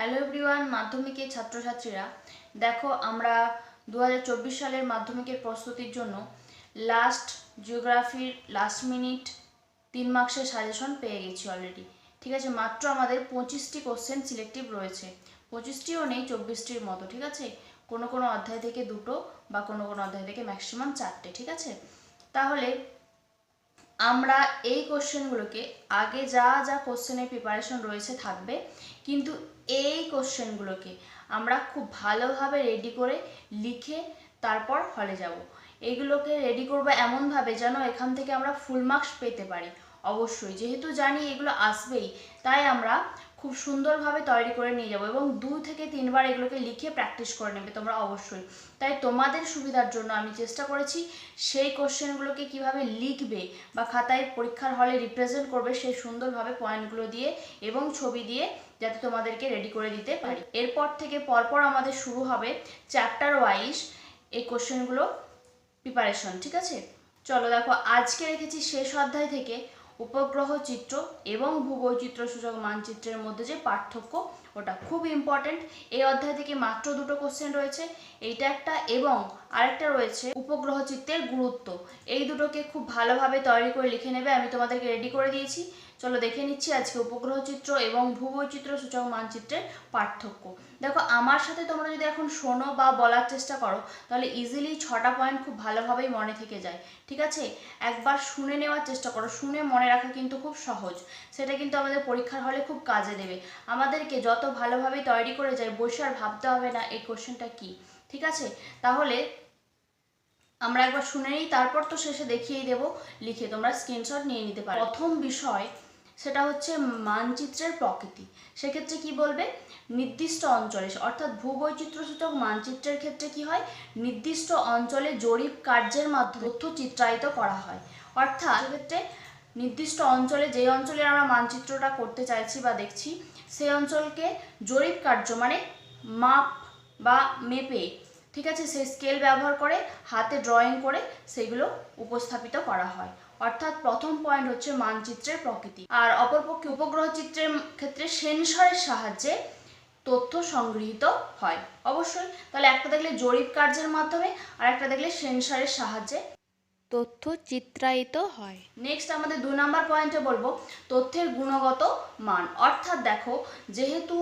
Hello everyone মাধ্যমিকের ছাত্রছাত্রীরা। দেখো, আমরা দু হাজার চব্বিশ সালের মাধ্যমিকের প্রস্তুতির জন্য লাস্ট জিওগ্রাফির লাস্ট মিনিট তিন মার্কসের সাজেশন পেয়ে গেছি অলরেডি ঠিক আছে, মাত্র আমাদের পঁচিশটি কোশ্চেন সিলেক্টিভ রয়েছে। পঁচিশটিও নেই, চব্বিশটির মতো, ঠিক আছে? কোনো কোনো অধ্যায় থেকে দুটো বা কোনো কোনো অধ্যায় থেকে ম্যাক্সিমাম চারটে, ঠিক আছে? তাহলে আমরা এই কোশ্চেনগুলোকে আগে যা যা কোশ্চেনের প্রিপারেশন রয়েছে থাকবে, কিন্তু এই কোশ্চেনগুলোকে আমরা খুব ভালোভাবে রেডি করে লিখে তারপর হলে যাব। এগুলোকে রেডি করব এমনভাবে যেন এখান থেকে আমরা ফুল মার্কস পেতে পারি। অবশ্যই, যেহেতু জানি এগুলো আসবেই, তাই আমরা খুব সুন্দরভাবে তৈরি করে নিয়ে যাব এবং দু থেকে তিনবার এগুলোকে লিখে প্র্যাকটিস করে নেবে তোমরা অবশ্যই। তাই তোমাদের সুবিধার জন্য আমি চেষ্টা করেছি সেই কোশ্চেনগুলোকে কীভাবে লিখবে বা খাতায় পরীক্ষার হলে রিপ্রেজেন্ট করবে সেই সুন্দরভাবে পয়েন্টগুলো দিয়ে এবং ছবি দিয়ে যাতে তোমাদেরকে রেডি করে দিতে পারি। এরপর থেকে পরপর আমাদের শুরু হবে চ্যাপ্টার ওয়াইজ এই কোশ্চেনগুলো প্রিপারেশন ঠিক আছে? চলো দেখো, আজকে রেখেছি শেষ অধ্যায় থেকে উপগ্রহ চিত্র এবং ভূবৈচিত্র্য সূচক মানচিত্রের মধ্যে যে পার্থক্য, ওটা খুব ইম্পর্ট্যান্ট এই অধ্যায় থেকে মাত্র দুটো কোশ্চেন রয়েছে। এইটা একটা এবং আরেকটা রয়েছে উপগ্রহ চিত্রের গুরুত্ব। এই দুটোকে খুব ভালোভাবে তৈরি করে লিখে নেবে, আমি তোমাদেরকে রেডি করে দিয়েছি। চলো দেখে নিচ্ছি আজকে উপগ্রহ চিত্র এবং ভূবৈচিত্র্য সূচক মানচিত্রের পার্থক্য। দেখো, আমার সাথে তোমরা যদি এখন শোনো বা বলার চেষ্টা করো, তাহলে ইজিলি ছটা পয়েন্ট খুব ভালোভাবেই মনে থেকে যায়। ঠিক আছে? একবার শুনে নেওয়ার চেষ্টা করো, শুনে মনে রাখা কিন্তু খুব সহজ। সেটা কিন্তু আমাদের পরীক্ষার হলে খুব কাজে দেবে। আমাদেরকে যত ভালোভাবে তৈরি করে যায়, বসে আর ভাবতে হবে না এই কোশ্চেনটা কি? ঠিক আছে? তাহলে আমরা একবার শুনে নিই, তারপর তো শেষে দেখিয়েই দেবো, লিখে তোমরা স্ক্রিনশট নিয়ে নিতে পারো। প্রথম বিষয়, সেটা হচ্ছে মানচিত্রের প্রকৃতি। সেক্ষেত্রে কি বলবে? নির্দিষ্ট অঞ্চলে, অর্থাৎ ভূবৈচিত্র্য সূচক মানচিত্রের ক্ষেত্রে কি হয়? নির্দিষ্ট অঞ্চলে জরিপ কার্যের মাধ্যমে তথ্য চিত্রায়িত করা হয়। অর্থাৎ সেক্ষেত্রে নির্দিষ্ট অঞ্চলে যে অঞ্চলে আমরা মানচিত্রটা করতে চাইছি বা দেখছি, সেই অঞ্চলকে জরিপ কার্য মানে মাপ বা মেপে, ঠিক আছে, সেই স্কেল ব্যবহার করে, হাতে ড্রয়িং করে সেগুলো উপস্থাপিত করা হয়। অর্থাৎ প্রথম পয়েন্ট হচ্ছে মানচিত্রের প্রকৃতি। আর অপরপক্ষে উপগ্রহ চিত্রের ক্ষেত্রে সেন্সরের সাহায্যে তথ্য সংগৃহীত হয়। অবশ্যই, তাহলে একটা দেখলে জরিপ কার্যের মাধ্যমে, আর একটা দেখলে সেন্সরের সাহায্যে তথ্য চিত্রায়িত হয়। নেক্সট আমাদের দু নম্বর পয়েন্টে বলব, তথ্যের গুণগত মান। অর্থাৎ দেখো, যেহেতু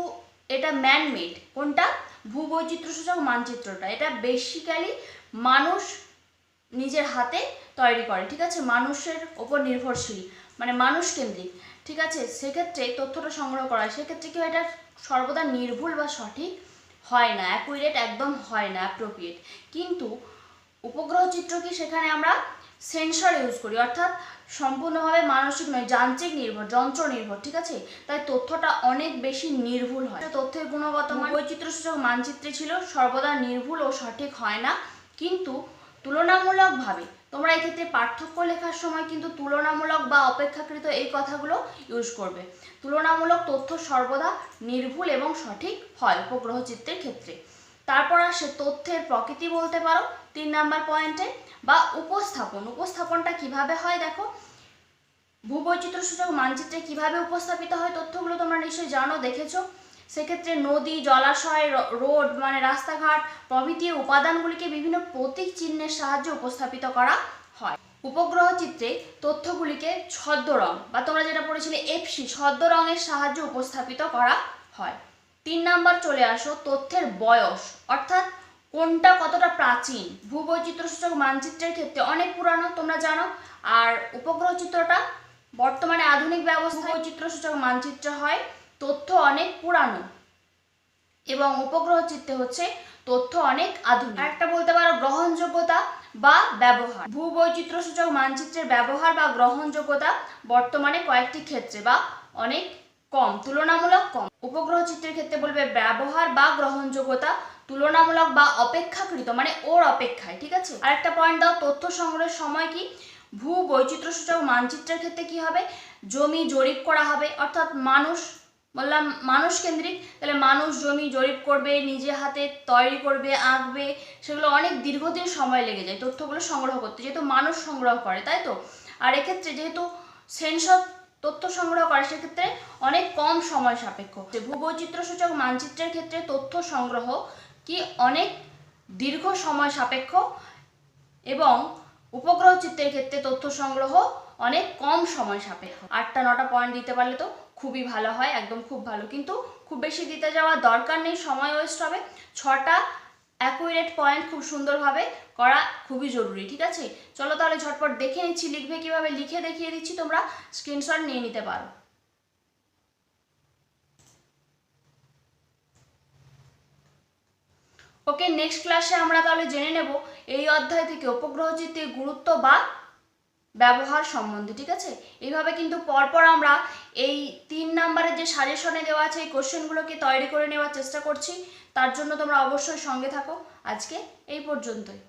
এটা ম্যানমেড কোনটা? ভূবৈচিত্র্য সূচক মানচিত্রটা। এটা বেসিক্যালি মানুষ নিজের হাতে তৈরি করে, ঠিক আছে? মানুষের ওপর নির্ভরশীল মানে মানুষ কেন্দ্রিক, ঠিক আছে? সেক্ষেত্রে তথ্যটা সংগ্রহ করা সেক্ষেত্রে কি এটা সর্বদা নির্ভুল বা সঠিক হয় না অ্যাকুরেট একদম হয় না অ্যাপ্রোপ্রিয়েট কিন্তু উপগ্রহ চিত্র কি? সেখানে আমরা সেন্সর ইউজ করি। অর্থাৎ সম্পূর্ণভাবে মানসিক নয়, যান্ত্রিক নির্ভর, যন্ত্র নির্ভর, ঠিক আছে? তাই তথ্যটা অনেক বেশি নির্ভুল হয়। তথ্যের গুণগত মান বৈচিত্র্য সূচক মানচিত্রে ছিল, সর্বদা নির্ভুল ও সঠিক হয় না। কিন্তু তুলনামূলকভাবে তোমরা এই ক্ষেত্রে পার্থক্য লেখার সময় কিন্তু তুলনামূলক বা অপেক্ষাকৃত এই কথাগুলো ইউজ করবে। তুলনামূলক তথ্য সর্বদা নির্ভুল এবং সঠিক হয় উপগ্রহ চিত্রের ক্ষেত্রে। তারপর আসে তথ্যের প্রকৃতি বলতে পারো। তিন নাম্বার পয়েন্টে বা উপস্থাপন। উপস্থাপনটা কীভাবে হয় দেখো? ভূবৈচিত্র্য সূচক মানচিত্রে কীভাবে উপস্থাপিত হয় তথ্যগুলো তোমরা নিশ্চয়ই জানো, দেখেছ? সেক্ষেত্রে নদী, জলাশয় রোড মানে রাস্তাঘাট প্রভৃতির উপাদানগুলিকে বিভিন্ন প্রতীক চিহ্নের সাহায্যে উপস্থাপিত করা হয়। উপগ্রহ চিত্রে তথ্যগুলিকে ছদ্ম রং বা তোমরা যেটা পড়েছিলে এফসি ছদ্ম রঙের সাহায্যে উপস্থাপিত করা হয়। তিন নাম্বার চলে আসো, তথ্যের বয়স, অর্থাৎ কোনটা কতটা প্রাচীন? ভূবৈচিত্র্য সূচক মানচিত্রের ক্ষেত্রে অনেক পুরানো, তোমরা জানো। আর উপগ্রহ চিত্রটা বর্তমানে আধুনিক ব্যবস্থা বৈচিত্র্য সূচক মানচিত্র হয়। তথ্য অনেক পুরানো এবং উপগ্রহ চিত্রে হচ্ছে তথ্য অনেক আধুনিক। একটা বলতে পারো, গ্রহণযোগ্যতা বা ব্যবহার। ভূবৈচিত্র্য সূচক মানচিত্রের ব্যবহার বা গ্রহণযোগ্যতা বর্তমানে কয়েকটি ক্ষেত্রে বা অনেক কম, তুলনামূলক কম। উপগ্রহ চিত্রের ক্ষেত্রে বলবে ব্যবহার বা গ্রহণযোগ্যতা তুলনামূলক বা অপেক্ষাকৃত মানে ওর অপেক্ষায়, ঠিক আছে? আর একটা পয়েন্ট দাও, তথ্য সংগ্রহের সময় কি? ভূ বৈচিত্র্য সূচক মানচিত্রের ক্ষেত্রে কি হবে? জমি জরিপ করা হবে, অর্থাৎ মানুষ, বললাম মানুষ কেন্দ্রিক, তাহলে মানুষ জমি জরিপ করবে, নিজে হাতে তৈরি করবে, আঁকবে, সেগুলো অনেক দীর্ঘদিন সময় লেগে যায়, তথ্যগুলো সংগ্রহ করতে, যেহেতু মানুষ সংগ্রহ করে, তাই তো? আর এক্ষেত্রে যেহেতু সেন্সর তথ্য সংগ্রহ করে, সেক্ষেত্রে অনেক কম সময় সাপেক্ষ। ভূবৈচিত্র্য সূচক মানচিত্রের ক্ষেত্রে তথ্য সংগ্রহ কি অনেক দীর্ঘ সময় সাপেক্ষ এবং উপগ্রহ চিত্রের ক্ষেত্রে তথ্য সংগ্রহ অনেক কম সময় সাপেক্ষ। আটটা, নটা পয়েন্ট দিতে পারলে তো খুবই ভালো হয়, একদম খুব ভালো। কিন্তু খুব বেশি দিতে যাওয়ার দরকার নেই, সময় ওয়েস্ট হবে। ছটা অ্যাকুরেট পয়েন্ট খুব সুন্দরভাবে করা খুবই জরুরি, ঠিক আছে? চলো তাহলে ঝটপট দেখে নিচ্ছি, লিখবে কীভাবে? লিখে দেখিয়ে দিচ্ছি, তোমরা স্ক্রিনশট নিয়ে নিতে পারো। ওকে নেক্সট ক্লাসে আমরা তাহলে জেনে নেব এই অধ্যায় থেকে উপগ্রহ চিত্রের গুরুত্ব বা ব্যবহার সম্বন্ধে, ঠিক আছে? এইভাবে কিন্তু পরপর আমরা এই তিন নাম্বারের যে সাজেশনে দেওয়া আছে, এই কোশ্চেনগুলোকে তৈরি করে নেওয়ার চেষ্টা করছি। তার জন্য তোমরা অবশ্যই সঙ্গে থাকো। আজকে এই পর্যন্তই।